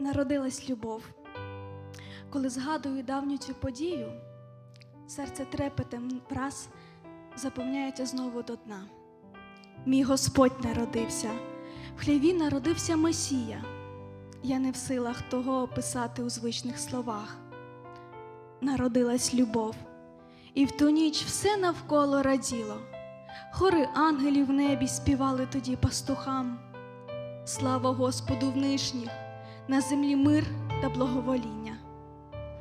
народилась любов. Коли згадую давню цю подію, серце трепетом враз заповняється знову до дна. Мій Господь народився, в хліві народився Месія. Я не в силах того описати у звичних словах. Народилась любов, і в ту ніч все навколо раділо. Хори ангелів в небі співали тоді пастухам. Слава Господу в нишніх, на землі мир та благовоління.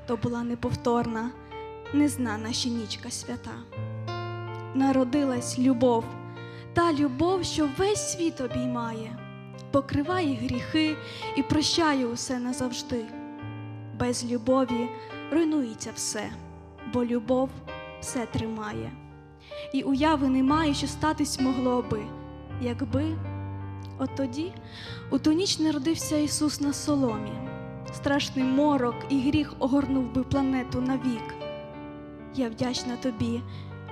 То була неповторна, незнана ще нічка свята. Народилась любов, та любов, що весь світ обіймає, покриває гріхи і прощає усе назавжди. Без любові руйнується все, бо любов все тримає. І уяви немає, що статись могло би, якби От тоді у ту ніч народився Ісус на соломі. Страшний морок і гріх огорнув би планету навік. Я вдячна тобі,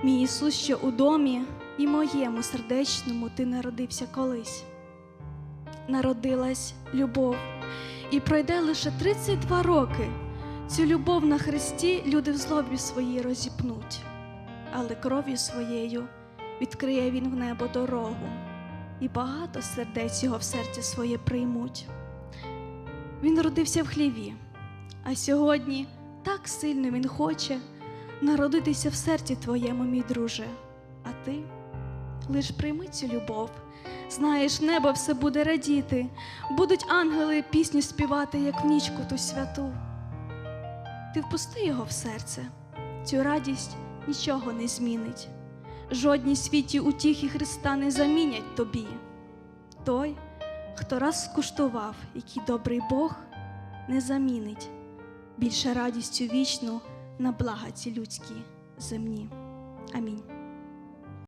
мій Ісус, що у домі і моєму сердечному ти народився колись. Народилась любов, і пройде лише 32 роки. Цю любов на Христі люди в злобі своїй розіпнуть, але кров'ю своєю відкриє Він в небо дорогу і багато сердець його в серці своє приймуть. Він родився в хліві, а сьогодні так сильно він хоче народитися в серці твоєму, мій друже. А ти лиш прийми цю любов. Знаєш, небо все буде радіти, будуть ангели пісню співати, як в нічку ту святу. Ти впусти його в серце, цю радість нічого не змінить. Жодні світі утіхи Христа не замінять тобі. Той, хто раз скуштував, який добрий Бог, не замінить більше радістю вічну на благаті людські земні. Амінь.